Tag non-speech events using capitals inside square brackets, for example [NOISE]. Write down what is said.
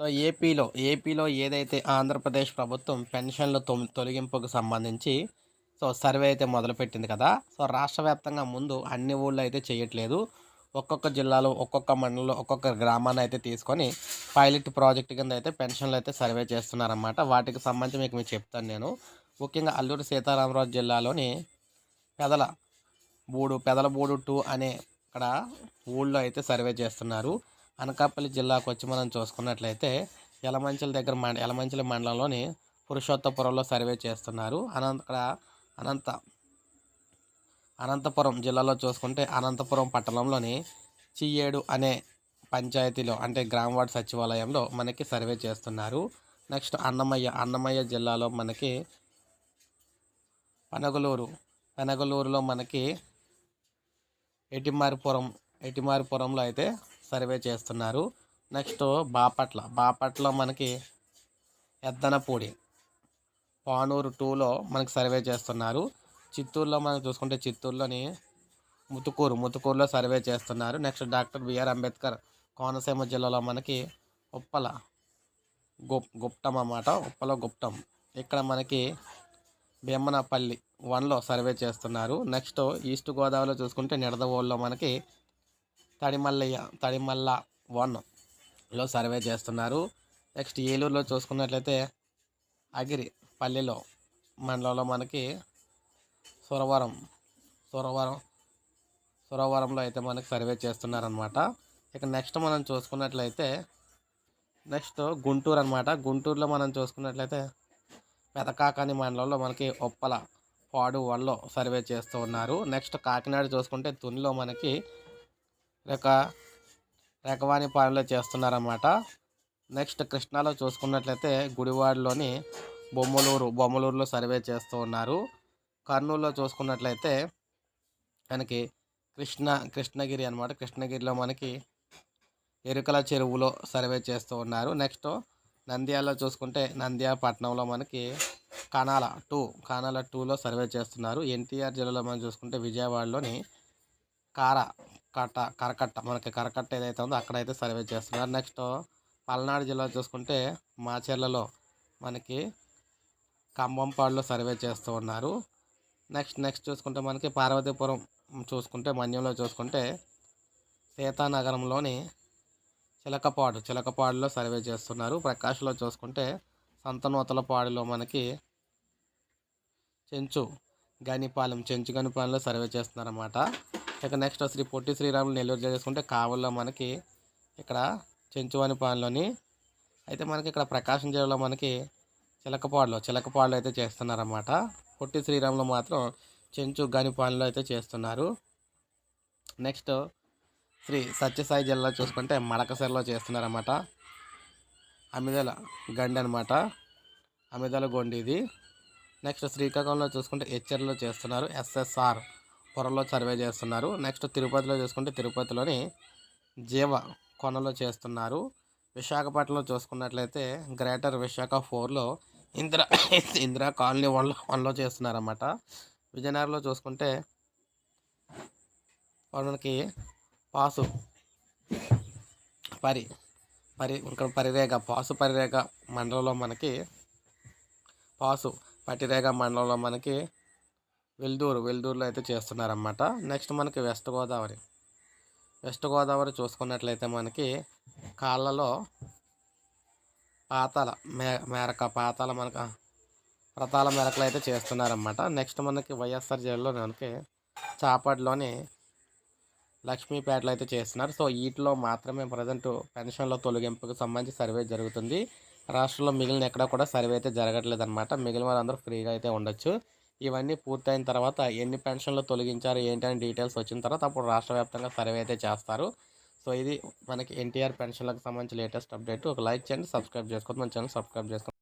So ఏపీలో ఏపీలో ఏదైతే ఆంధ్రప్రదేశ్ ప్రభుత్వం పెన్షన్ల తొ- తొలగింపుకు సంబంధించి సో సర్వే అయితే మొదలుపెట్టింది కదా సో రాష్ట్ర వ్యాప్తంగా ముందు అన్ని ఊళ్ళో అయితే చేయట్లేదు. ఒక్కొక్క జిల్లాలో ఒక్కొక్క మండలంలో ఒక్కొక్క గ్రామాన్ని అయితే తీసుకొని పైలట్ ప్రాజెక్ట్ కింద అయితే పెన్షన్లు అయితే సర్వే చేస్తున్నారన్నమాట. వాటికి సంబంధించి మీకు మీకు చెప్తాను నేను. ముఖ్యంగా అల్లూరు సీతారామరాజు జిల్లాలోని పెదల బూడు పెదలబూడు టూ అనే ఇక్కడ ఊళ్ళో అయితే సర్వే చేస్తున్నారు. అనకాపల్లి జిల్లాకు వచ్చి మనం చూసుకున్నట్లయితే యలమంచిల దగ్గర మండ యలమంచిల మండలంలోని పురుషోత్తపురంలో సర్వే చేస్తున్నారు. అనంత అనంత అనంతపురం జిల్లాలో చూసుకుంటే అనంతపురం పట్టణంలోని చియ్యేడు అనే పంచాయతీలో అంటే గ్రామ వార్డు సచివాలయంలో మనకి సర్వే చేస్తున్నారు. నెక్స్ట్ అన్నమయ్య అన్నమయ్య జిల్లాలో మనకి పనగలూరు పెనగలూరులో మనకి ఎటిమారిపురం ఎటిమారిపురంలో అయితే సర్వే చేస్తున్నారు. నెక్స్ట్ బాపట్ల. బాపట్ల మనకి ఎద్దనపూడి. పానూరు టూలో మనకి సర్వే చేస్తున్నారు. చిత్తూరులో మనం చూసుకుంటే చిత్తూరులోని ముతుకూరు. ముతుకూరులో సర్వే చేస్తున్నారు. Next doctor BR Ambedkar Konaseema జిల్లాలో మనకి ఉప్పల గుప్ గుప్తం అన్నమాట. ఉప్పల గుప్తం. ఇక్కడ మనకి భీమనపల్లి వన్లో సర్వే చేస్తున్నారు. నెక్స్ట్ ఈస్ట్ గోదావరిలో చూసుకుంటే నిడదవోల్లో మనకి తడిమల్లయ్య తడిమల్ల వన్లో సర్వే చేస్తున్నారు. నెక్స్ట్ ఏలూరులో చూసుకున్నట్లయితే అగిరి పల్లెలో మండలంలో మనకి సురవరం సురవరం సురవరంలో అయితే మనకి సర్వే చేస్తున్నారనమాట ఇక నెక్స్ట్ మనం చూసుకున్నట్లయితే నెక్స్ట్ గుంటూరు అనమాట గుంటూరులో మనం చూసుకున్నట్లయితే పెదకాకాని మండలంలో మనకి ఒప్పల పాడు వన్లో సర్వే చేస్తూ ఉన్నారు. నెక్స్ట్ కాకినాడ చూసుకుంటే తునిలో మనకి రేక రకవాణి పాలెంలో చేస్తున్నారన్నమాట. నెక్స్ట్ కృష్ణాలో చూసుకున్నట్లయితే గుడివాడలోని బొమ్మలూరు బొమ్మలూరులో సర్వే చేస్తూ ఉన్నారు. కర్నూలులో చూసుకున్నట్లయితే మనకి కృష్ణ కృష్ణగిరి అనమాట కృష్ణగిరిలో మనకి ఎరుకల చెరువులో సర్వే చేస్తూ ఉన్నారు. నెక్స్ట్ నంద్యాలలో చూసుకుంటే నంద్యాల పట్టణంలో మనకి కానాల టూ కానాల టూలో సర్వే చేస్తున్నారు. ఎన్టీఆర్ జిల్లాలో మనం చూసుకుంటే విజయవాడలోని కార కట్ట కరకట్ట మనకి కరకట్ట ఏదైతే ఉందో అక్కడైతే సర్వే చేస్తున్నారు. నెక్స్ట్ పల్నాడు జిల్లా చూసుకుంటే మాచర్లలో మనకి కంబంపాడులో సర్వే చేస్తూ ఉన్నారు. నెక్స్ట్ నెక్స్ట్ చూసుకుంటే మనకి పార్వతీపురం చూసుకుంటే మన్యంలో చూసుకుంటే సీతానగరంలోని చిలకపాడు చిలకపాడులో సర్వే చేస్తున్నారు. ప్రకాష్లో చూసుకుంటే సంతనూతలపాడులో మనకి చెంచు గనిపాలెం చెంచు గనిపాలెంలో సర్వే చేస్తున్నారన్నమాట. ఇక నెక్స్ట్ శ్రీ పొట్టి శ్రీరాములు నెల్లూరు చేసుకుంటే కావల్లో మనకి ఇక్కడ చెంచువానిపాలెంలోని అయితే మనకి ఇక్కడ ప్రకాశం జిల్లాలో మనకి చిలకపాడులో చిలకపాడులో అయితే చేస్తున్నారన్నమాట. పొట్టి శ్రీరాములు మాత్రం చెంచు గనిపాలలో అయితే చేస్తున్నారు. నెక్స్ట్ శ్రీ సత్యసాయి జిల్లా చూసుకుంటే మడకసెరలో చేస్తున్నారన్నమాట. అమిదల గండి అనమాట అమిదల గొండి ఇది. నెక్స్ట్ శ్రీకాకుళంలో చూసుకుంటే హెచ్ఆర్లో చేస్తున్నారు ఎస్ఎస్ఆర్. పొరలో సర్వే చేస్తున్నారు. నెక్స్ట్ తిరుపతిలో చూసుకుంటే తిరుపతిలోని జీవ కొనలో చేస్తున్నారు. విశాఖపట్నంలో చూసుకున్నట్లయితే గ్రేటర్ విశాఖ ఫోర్లో ఇందిరా [COUGHS] ఇందిరా కాలనీ వన్లో వన్లో చేస్తున్నారన్నమాట. విజయనగరంలో చూసుకుంటే మనకి పాసు పరి పరి ఇక్కడ పరిరేగ పాసు పరిరేగ మండలంలో మనకి పాసు పట్టిరేగ మండలంలో మనకి వెల్దూరు వెల్దూరులో అయితే చేస్తున్నారన్నమాట. నెక్స్ట్ మనకి వెస్ట్ గోదావరి. వెస్ట్ గోదావరి చూసుకున్నట్లయితే మనకి కాళ్ళలో పాతాల మే మేరక పాతాల మనక ప్రతాల మేరకలు అయితే చేస్తున్నారన్నమాట. నెక్స్ట్ మనకి వైఎస్ఆర్ జిల్లాలో మనకి చాపడ్లోని లక్ష్మీపేటలో అయితే చేస్తున్నారు. సో వీటిలో మాత్రమే ప్రజెంట్ పెన్షన్ల తొలగింపుకు సంబంధించి సర్వే జరుగుతుంది. రాష్ట్రంలో మిగిలిన ఎక్కడ కూడా సర్వే అయితే జరగట్లేదు అనమాట మిగిలిన వాళ్ళందరూ ఫ్రీగా అయితే ఉండొచ్చు. ఇవన్నీ పూర్తయిన తర్వాత ఎన్ని పెన్షన్లు తొలగించారు ఏంటి అని డీటెయిల్స్ వచ్చిన తర్వాత అప్పుడు రాష్ట్ర వ్యాప్తంగా సర్వే అయితే చేస్తారు. సో ఇది మనకి ఎన్టీఆర్ పెన్షన్లకు సంబంధించి లేటెస్ట్ అప్డేట్. ఒక లైక్ చేయండి సబ్స్క్రైబ్ చేసుకోండి మన ఛానల్ సబ్స్క్రైబ్ చేసుకోండి.